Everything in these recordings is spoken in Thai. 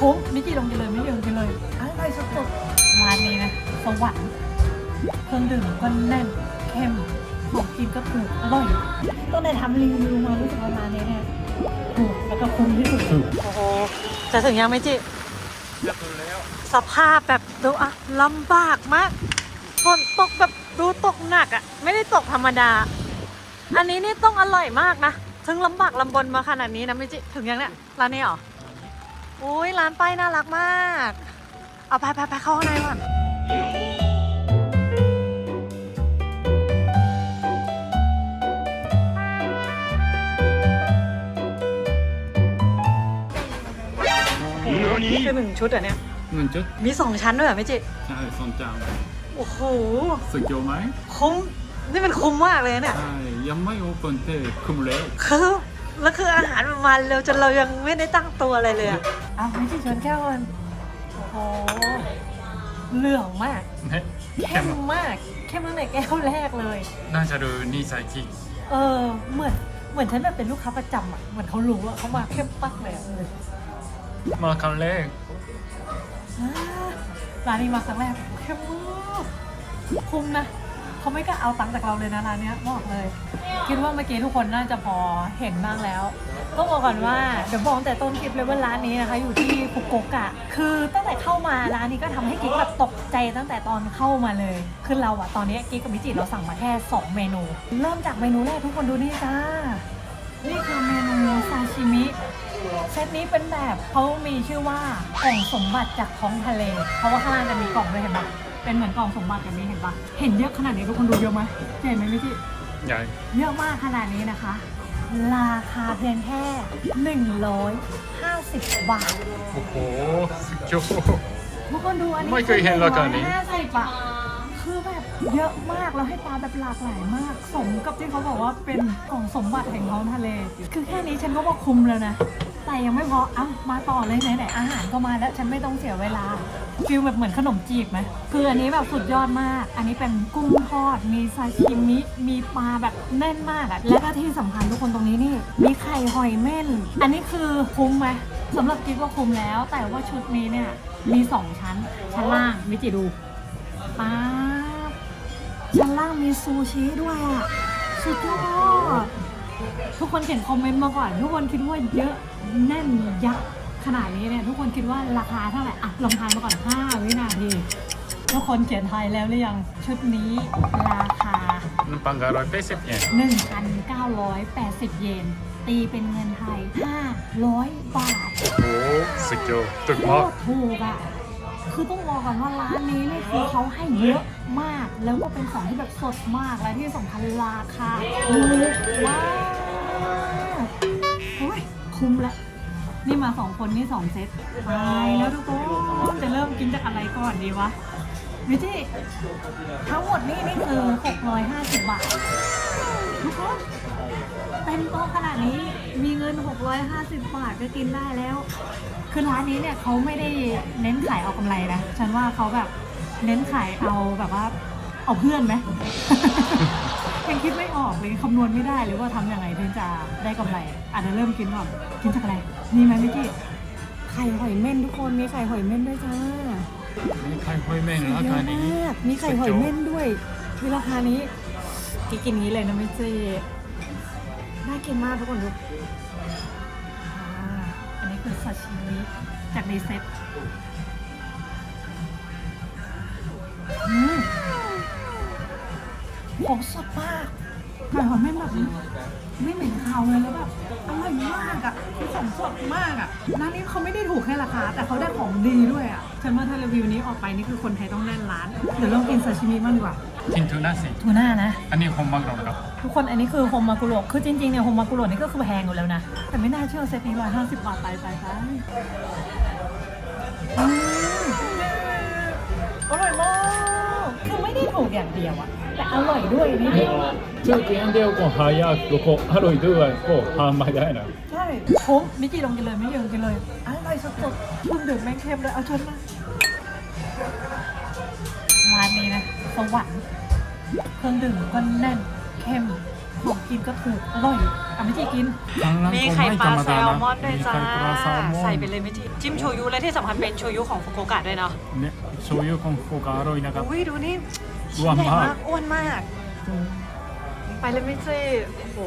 คุ้มมิจิลงกินเลยมิจิลงกินเลยอร่อยสุดๆร้านนี้นะสวรรค์เครื่องดื่มก็แน่นเข้มของกินก็ถูกอร่อยต้องได้ทำรีวิวมารู้สึกว่าร้านนี้เนี่ยถูกแล้วก็คุ้มที่สุดโอ้โหจะถึงยังไหมจิจะถึงแล้วสภาพแบบดูอะลำบากมากฝนตกแบบดูตกหนักอะไม่ได้ตกธรรมดา อันนี้นี่ต้องอร่อยมากนะถึงลำบากลำบนมาขนาดนี้นะไม่จิถึงยังเนี่ยร้านนี้เหรอ อุ้ยร้านป้ายน่ารักมาก เอาไปไปไปเข้าข้างในก่อนนี่คือหนึ่งชุดเหรอเนี่ย หนึ่งจุดมีสองชั้นด้วยเหรอไม่จิ ใช่สองจานโอ้โหสุดยอดไหมคุ้ม นี่มันคุ้มมากเลยเนี่ย ใช่ยังไม่โอเปินแต่คุ้มแล้ว คือ แล้วคืออาหารมันมาเร็วจนเรายังไม่ได้ตั้งตัวอะไรเลยอะเอาไม่ใช่ชนแก้วกัน โอ้โหเหลืองมากねเข้มมากเข้มตั้งแต่แก้วแรกเลย น่าจะดูนี่ไซคิเออเหมือนเหมือนฉันแบบเป็นลูกค้าประจำอะเหมือนเขารู้อะเขามาเข้มปักเลยอะมาครั้งแรกอ่าร้านนี้มาครั้งแรกเข้มมากคุ้มนะ เขาไม่กล้าเอาตังค์จากเราเลยนะร้านเนี้ยบอกเลย คิดว่าเมื่อกี้ทุกคนน่าจะพอเห็นบ้างแล้วต้องบอกก่อนว่าเดี๋ยวบอกตั้งแต่ต้นคลิปเลยว่าร้านนี้นะคะ อยู่ที่ฟุกุโอกะ คือตั้งแต่เข้ามาร้านนี้ก็ทำให้กิ๊กแบบตกใจตั้งแต่ตอนเข้ามาเลย คือเราอะตอนนี้กิ๊กกับมิจิเราสั่งมาแค่ 2 เมนู เริ่มจากเมนูแรกทุกคนดูนี่จ้า นี่คือเมนูซาชิมิเซตนี้เป็นแบบเขามีชื่อว่ากล่องสมบัติจากท้องทะเลเพราะว่าข้างล่างจะมีกล่องด้วยเห็นปะ เป็นเหมือนกล่องสมบัติแบบนี้เห็นปะเห็นเยอะขนาดนี้ทุกคนดูเยอะไหมเห็นไหมมิจิใหญ่เยอะมากขนาดนี้นะคะ ราคาเพียงแค่ 150 บาท โอ้โหสุดยอดทุกคนดูอันนี้ไม่เคยเห็นราคานี้150อะคือแบบเยอะมากแล้วให้ปลาแบบหลากหลายมาก สมกับที่เขาบอกว่าเป็นกล่องสมบัติแห่งท้องทะเล คือแค่นี้ฉันก็ว่าคุ้มแล้วนะ แต่ยังไม่พอเอ้ามาต่อเลยไหนๆอาหารก็มาแล้วฉันไม่ต้องเสียเวลาฟิลแบบเหมือนขนมจีบไหมคืออันนี้แบบสุดยอดมาก อันนี้เป็นกุ้งทอด มีซาชิมิ มีปลาแบบแน่นมากอะและก็ที่สำคัญทุกคนตรงนี้นี่ มีไข่หอยเม่น อันนี้คือคุ้มไหมสำหรับกิ๊กว่าคุ้มแล้ว แต่ว่าชุดนี้เนี่ย มีสองชั้น ชั้นล่างมิจิดูป๊าชั้นล่างมีซูชิด้วยอะสุดยอด ทุกคนเขียนคอมเมนต์มาก่อน ทุกคนคิดว่าเยอะแน่นยักษ์ขนาดนี้เนี่ยทุกคนคิดว่าราคาเท่าไหร่อะลองทายมาก่อน 5 วินาทีทุกคนเขียนทายแล้วหรือยังชุดนี้ราคาน้ำปังกะร้อยแปดสิบเยน 1,980 เยน ตีเป็นเงินไทย 500 บาท โอ้โหสุดยอดถูกโคมาก ตรถูกอะ คือต้องบอกก่อนว่าร้านนี้นี่คือเขาให้เยอะมาก แล้วก็เป็นของที่แบบสดมาก และที่สำคัญราคาถูกมากโอ้ยคุ้มแล้วนี่มาสองคนนี่สองเซตไปแล้วทุกคนจะเริ่มกินจากอะไรก่อนดีวะ วิจิทั้งหมดนี่นี่คือ 650 บาท ทุกคนเต็มโต๊ะขนาดนี้มีเงิน 650 บาทก็กินได้แล้ว คือร้านนี้เนี่ยเขาไม่ได้เน้นขายเอากำไรนะ ฉันว่าเขาแบบเน้นขายเอาแบบว่า เอาเพื่อนไหม ยังคิดไม่ออกเลยคำนวณไม่ได้เลยว่าทำยังไงถึงจะได้กำไรอาจจะเริ่มกินก่อนกินจากอะไรมีไหมพี่กี้ไข่หอยเม่นทุกคนมีไข่หอยเม่นด้วยจ้า มีไข่หอยแมงราคานี้เยอะมากมีไข่หอยเม่นด้วยมีราคานี้กินกินนี้เลยนะไม่เจ๊น่ากินมากทุกคนดูกอันนี้คือซาชิมิจากในเซ็ตอืมของสดมาก ไข่หอยเม่นแบบนี้ไม่เหม็นคาวเลยแล้วแบบอร่อยมากอะคือของสดมากอะร้านนี้เขาไม่ได้ถูกแค่ราคา แต่เขาได้ของดีด้วยอะฉันว่าถ้ารีวิวนี้ออกไปนี่คือคนไทยต้องแน่นร้าน เดี๋ยวลองกินซาชิมิบ้างดีกว่ากินทูน่าสิทูน่านะ อันนี้คงมังกรครับ ทุกคนอันนี้คือโฮมมากุโรคือจริงๆเนี่ยโฮมมากุโรนี่ก็คือแพงอยู่แล้วนะ แต่ไม่น่าเชื่อเซตนี้ร้อยห้าสิบบาทไปไปไปอืมอร่อยมากคือไม่ได้ถูกอย่างเดียวอะ แต่อร่อยด้วยนี่ชื่อกินเดียวก็หายากแล้วก็อร่อยด้วยก็หาไม่ได้นะใช่ผมมิกกี้ลองกินเลยไม่ยอมกินเลยอร่อยสดๆคุณดื่มแมงเค็มเลยเอาชนมาร้านนี้นะสวรรค์เครื่องดื่มก็แน่นเค็มของกินก็ถูกอร่อยอะไม่ที่กินมีไข่ปลาแซลมอนด้วยจ้าใส่ไปเลยไม่ที่จิ้มโชยุและที่สำคัญเป็นโชยุของฟุกุโกะด้วยเนาะเนี่ยโชยุของฟุกุโกะอร่อยนะครับอุ้ยดูนี่ อ้วนมากอ้วนมาก ไปแล้วไม่ใช่โอ้โห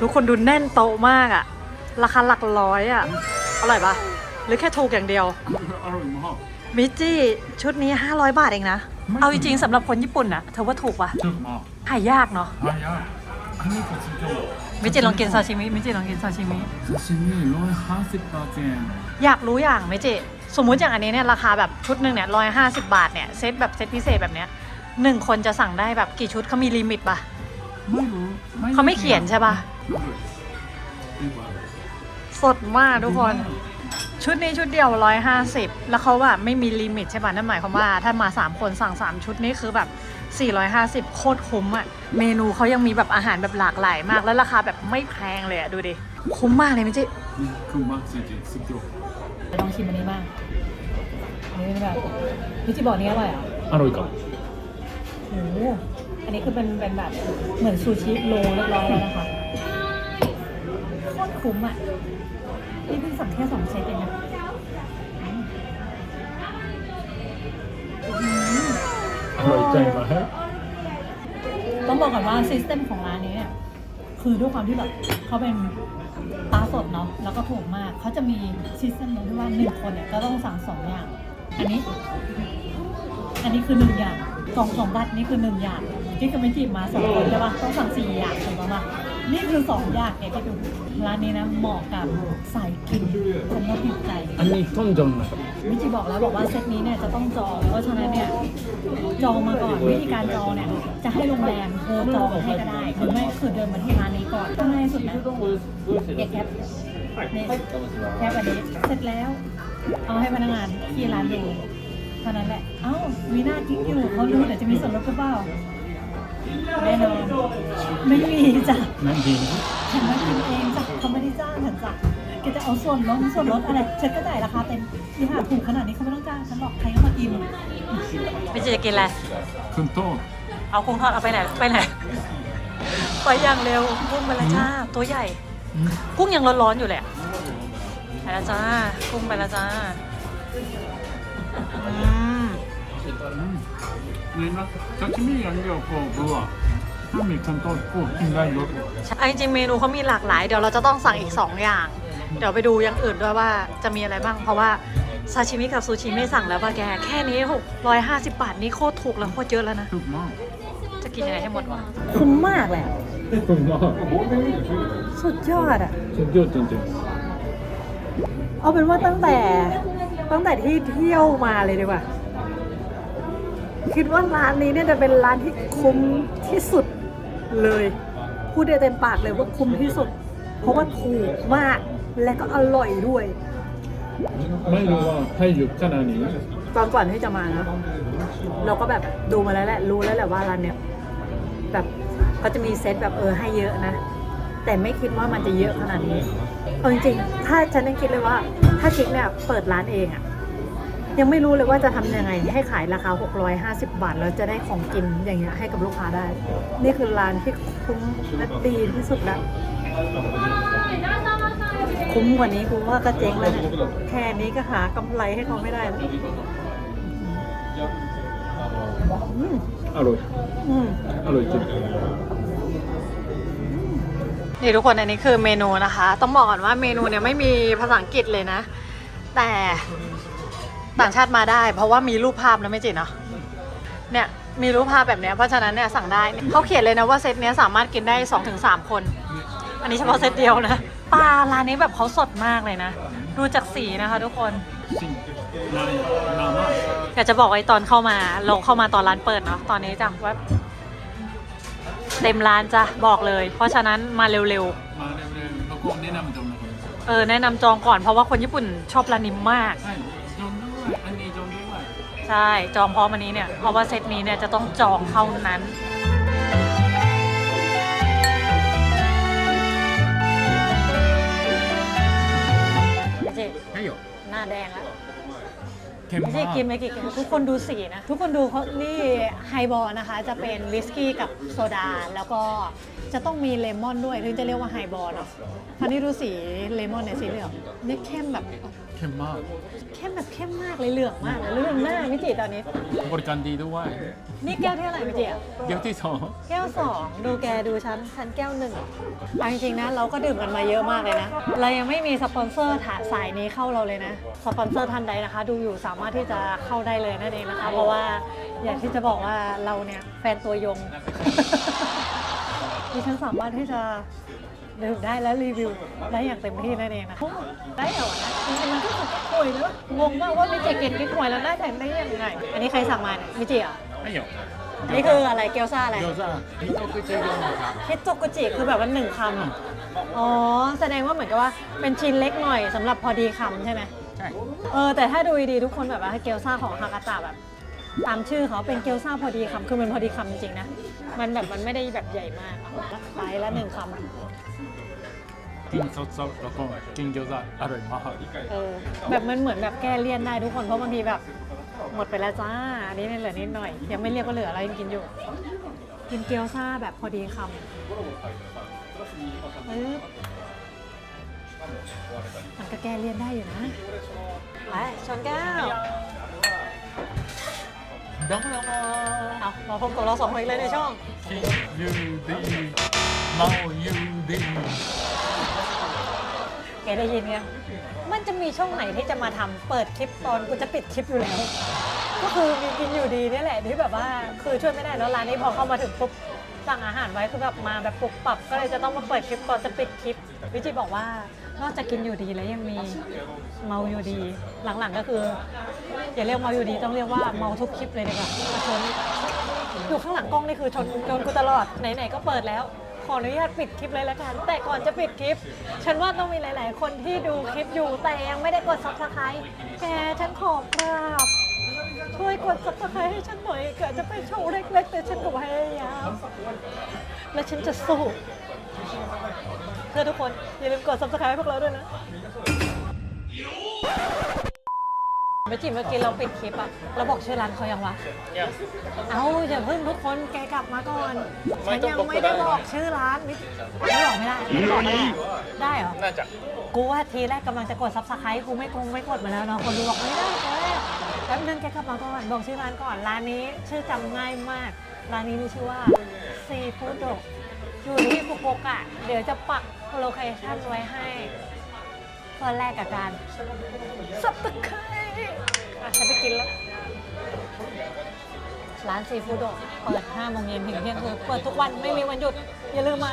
ทุกคนดูแน่นโตมากอะราคาหลักร้อยอะอร่อยปะหรือแค่ถูกอย่างเดียว อร่อยมากมิจิชุดนี้ 500 บาทเองนะ เอาจริงๆสำหรับคนญี่ปุ่นนะเธอว่าถูกปะถูกมากหายากเนาะหายากอันนี้ก็สุดยอมิจิลองกินซาชิมิมิจิลองกินซาชิมิซาชิมิร้อยห้าสิบบาทเองอยากรู้อย่างมิจิ สมมุติอย่างอันนี้เนี่ยราคาแบบชุดหนึ่งเนี่ยร้อยห้าสิบาทเนี่ยเซตแบบเซตพิเศษแบบเนี้ยหนึ่งคนจะสั่งได้แบบกี่ชุดเขามีลิมิตปะไม่รู้เขาไม่เขียนใช่ปะสดมากทุกคน ชุดนี้ชุดเดียว150แล้วเขาแบบไม่มีลิมิตใช่ป่ะนั่นหมายความว่าถ้ามา3คนสั่ง3ชุดนี้คือแบบ450โคตรคุ้มอะเมนูเขายังมีแบบอาหารแบบหลากหลายมาก แล้วราคาแบบไม่แพงเลยอะดูดิ คุ้มมากเลยมิจิคือมากจริงๆสุดยอด ลองชิมอันนี้บ้างอันนี้แบบมิจิบอกนี้อร่อยอะอร่อยครับโอ้โหอันนี้คือเป็นเป็นแบบเหมือนซูชิโรเรียบร้อยแล้วนะคะโคตรคุ้มอะ นี่เพิ่งสั่งแค่สองเซตเองนะอร่อยใจไหมต้องบอกก่อนว่าซิสเต็มของร้านนี้เนี่ยคือด้วยความที่แบบเขาเป็น ตาสดเนาะแล้วก็ถูกมากเขาจะมีซิสเต็มที่ว่าหนึ่งคนเนี่ยก็ต้องสั่งสองอย่าง อันนี้ อันนี้คือหนึ่งอย่างสองสองบัตรนี่คือหนึ่งอย่างที่คือไม่จีบมาสองคนใช่ปะต้องสั่งสี่อย่างถูกปะล่ะ นี่คือสองอย่างเนี่ยที่ดูร้านนี้นะเหมาะกับสายกินคนที่ติดใจ อันนี้ต้นจงนะครับ มิจิบอกแล้วบอกว่าเซตนี้เนี่ยจะต้องจอง เพราะฉะนั้นเนี่ยจองมาก่อนวิธีการจองเนี่ยจะให้โรงแรมโทรจองให้ก็ได้หรือไม่ก็คือเดินมาที่ร้านนี้ก่อนง่ายสุดนะเด็กแคปนี่แคปอันนี้เสร็จแล้ว เอาให้พนักงานที่ร้านดูเท่านั้นแหละเอ้ามีหน้ากิ๊กอยู่เขารู้เดี๋ยวจะมีส่วนลดหรือเปล่า แน่นอนไม่มีจ้ะนั่นดีฉันมากินเองจ้ะเขาไม่ได้จ้างฉันจ้ะแกจะเอาส่วนลดส่วนลดอะไรฉันก็จ่ายราคาเต็มที่หาถูกขนาดนี้เขาไม่ต้องจ้างฉันหรอกใครก็มากินไม่จะกินอะไรคุณโต้เอากุ้งทอดเอาไปไหนไปไหนไปอย่างเร็วกุ้งไปและจ้าตัวใหญ่กุ้งยังร้อนๆอยู่เลยอะไปและจ้ากุ้งไปและจ้าอืม นี่นะซาชิมิอย่างเดียวก็เบื่อถ้ามีคนโต้ก็กินได้เยอะไอ้จริงๆเมนูเขามีหลากหลาย เดี๋ยวเราจะต้องสั่งอีก 2 อย่าง เดี๋ยวไปดูอย่างอื่นด้วยว่าจะมีอะไรบ้าง เพราะว่าซาชิมิกับซูชิไม่สั่งแล้วป่ะแก แค่นี้650 บาทนี่โคตรถูกแล้วโคตรเยอะแล้วนะ ถูกมาก จะกินยังไงให้หมดวะ คุ้มมากแหละ ถูกมากสุดยอดอะ สุดยอดจริงเอาเป็นว่าตั้งแต่ตั้งแต่ที่เที่ยวมาเลยดีกว่า คิดว่าร้านนี้เนี่ยจะเป็นร้านที่คุ้มที่สุดเลย พูดได้เต็มปากเลยว่าคุ้มที่สุด เพราะว่าถูกมากและก็อร่อยด้วยๆไม่รู้ว่าให้หยุดขนาดนี้ตอนก่อนที่จะมานะ เราก็แบบดูมาแล้วแหละรู้แล้วแหละว่าร้านเนี้ยแบบเขาจะมีเซตแบบเออให้เยอะนะ แต่ไม่คิดว่ามันจะเยอะขนาดนี้เอาจริงๆถ้าฉันยังคิดเลยว่า ถ้าคิดเนี่ยเปิดร้านเองอะ ยังไม่รู้เลยว่าจะทำยังไง ให้ขายราคา 650 บาท แล้วจะได้ของกินอย่างเงี้ยให้กับลูกค้าได้ นี่คือร้านที่คุ้มและดีที่สุดแล้ว คุ้มกว่านี้กูว่าก็เจ๊งแล้วเนี่ยแค่นี้ก็หากำไรให้เขาไม่ได้แล้วอืมอร่อยอืมอร่อยจริงนี่ทุกคนอันนี้คือเมนูนะคะ ต้องบอกก่อนว่าเมนูเนี่ยไม่มีภาษาอังกฤษเลยนะ แต่ ต่างชาติมาได้ เพราะว่ามีรูปภาพนะไม่จิเนาะเนี่ยมีรูปภาพแบบเนี้ยเพราะฉะนั้นเนี่ยสั่งได้เขาเขียนเลยนะว่าเซตเนี้ยสามารถกินได้2อถึงสคน อันนี้เฉพาะเซตเดียวนะปลาร้านนี้แบบเขาสดมากเลยนะ ดูจากสีนะคะทุกคนจริงนานนานมากอยากจะบอกไว้ตอนเข้ามาเราเข้ามาตอนร้านเปิดเนาะตอนนี้จ้ะว่าเต็มร้านจ้ะบอกเลย เพราะฉะนั้นมาเร็วมาเร็วๆแล้วก็แนะนำจงนะครับๆเออแนะนำจองก่อนเพราะว่าคนญี่ปุ่นชอบร้านนี้มาก ใช่ จองพร้อมอันนี้เนี่ย เพราะว่าเซตนี้เนี่ยจะต้องจองเท่านั้น เจ๊ให้よหน้าแดงแล้ว เค็มไม่ใช่มากกินไม่กี่แก้วทุกคนดูสีนะ ทุกคนดูเขานี่ไฮบอลนะคะ จะเป็นวิสกี้กับโซดา แล้วก็จะต้องมีเลมอนด้วย ถึงจะเรียกว่าไฮบอลเนาะคราวนี้ดูสีเลมอนเนี่ยสีเหลืองนี่เข้มแบบ เค็มมากเข้มแบบเข้มมากเลยเหลืองมากเลยเหลืองหน้ามิจิตอนนี้ บริการดีด้วย นี่แก้วที่เท่าไหร่มิจิอะเดี๋ยวที่สองแก้วสองดูแกดูชั้นชั้นแก้วหนึ่งเอาจริงๆนะ เราก็ดื่มกันมาเยอะมากเลยนะ เรายังไม่มีสปอนเซอร์ถาสายนี้เข้าเราเลยนะ สปอนเซอร์ท่านใดนะคะ ดูอยู่สามารถที่จะเข้าได้เลยนั่นเองนะคะ เพราะว่าอยากที่จะบอกว่าเราเนี่ยแฟนตัวยง ดิฉันสามารถที่จะ ดื่มได้และรีวิวได้อย่างเต็มที่นั่นเองนะโอ้ได้เหรอนะจริงๆมันก็สุดคุยเนอะงงมากว่ามิจิกินกิ๊กหวยแล้วได้แต่ได้ยังไง อันนี้ใครสั่งมาเนี่ยมิจิเหรอไม่เหรอนี่คืออะไรเกี๊ยวซ่าอะไรเกี๊ยวซ่าฮิโตกุจิโยะครับฮิตโตกุจิคือแบบว่าหนึ่งคำอ๋อแสดงว่าเหมือนกับว่าเป็นชิ้นเล็กหน่อยสำหรับพอดีคำใช่ไหมใช่เออแต่ถ้าดูดีๆทุกคนแบบว่าเกี๊ยวซ่าของฮากาตะแบบตามชื่อเขาเป็นเกี๊ยวซ่าพอดีคำคือมันพอดีคำจริงๆนะ มันแบบมันไม่ได้แบบใหญ่มากไปละหนึ่งคำ กินสดๆแล้วก็กินเกี๊ยวซ่าอร่อยมากเออแบบมันเหมือนแบบแก้เลี่ยนได้ทุกคนเพราะบางทีแบบ หมดไปแล้วจ้า อันนี้เหลือนิดหน่อย ยังไม่เรียกว่าเหลือเรายังกินอยู่ กินเกี๊ยวซ่าแบบพอดีคำปึ๊บมันก็แก้เลี่ยนได้อยู่นะไปชนแก้วดังแล้วเอามาพบกับเราสองคนอีกเลยในช่องคิดยูดี เมายูดีแกได้ยินไงมันจะมีช่องไหนที่จะมาทำเปิดคลิปตอนกูจะปิดคลิปอยู่แล้ว ก็คือมีกินอยู่ดีนี่แหละที่แบบว่าคือช่วยไม่ได้แล้วร้านนี้พอเข้ามาถึงปุ๊บสั่งอาหารไว้คือแบบมาแบบปรับปรับก็เลยจะต้องมาเปิดคลิปก่อนจะปิดคลิปวิจิบอกว่านอกจากกินอยู่ดีแล้วยังมีเมาอยู่ดี หลังๆก็คืออย่าเรียกเมาอยู่ดีต้องเรียกว่าเมาทุกคลิปเลยดีกว่ามาชนอยู่ข้างหลังกล้องนี่คือชนชนกูตลอดไหนๆก็เปิดแล้ว ขออนุญาตปิดคลิปเลยละกัน แต่ก่อนจะปิดคลิป ฉันว่าต้องมีหลาย ๆ คนที่ดูคลิปอยู่แต่ยังไม่ได้กด subscribe แกฉันขอกราบช่วยกด subscribe ให้ฉันหน่อยเกิดจะเป็นช่องเล็ก ๆ แต่ฉันก็พยายามและฉันจะสู้เพื่อทุกคนอย่าลืมกด subscribe ให้พวกเราด้วยนะ เมื่อกี้เมื่อกี้เราปิดคลิปอะเราบอกชื่อร้านเขายังวะเอาอย่าเพิ่งทุกคนแกกลับมาก่อนฉันยังไม่ได้บอกชื่อร้านนี่ไม่บอกไม่ได้ไม่บอกไม่ได้ได้เหรอ น่าจะ กูว่าทีแรกกำลังจะกดซับสไครต์กูไม่คงไม่กดมาแล้วเนาะคนดูบอกไม่ได้แกแป๊บนึงแกกลับมาก่อนบอกชื่อร้านก่อนร้านนี้ ชื่อจำง่ายมาก ร้านนี้มีชื่อว่าซีฟู้ดโดอยู่ที่ฟุกุโอกะเดี๋ยวจะปักโลเคชั่นไว้ให้เพื่อแลกกับการซับสไครต์ อะฉันไปกินแล้ว ร้านซีฟู้ดโดเปิด5โมงเย็นถึงเที่ยงคืนเปิดทุกวันไม่มีวันหยุด อย่าลืมมา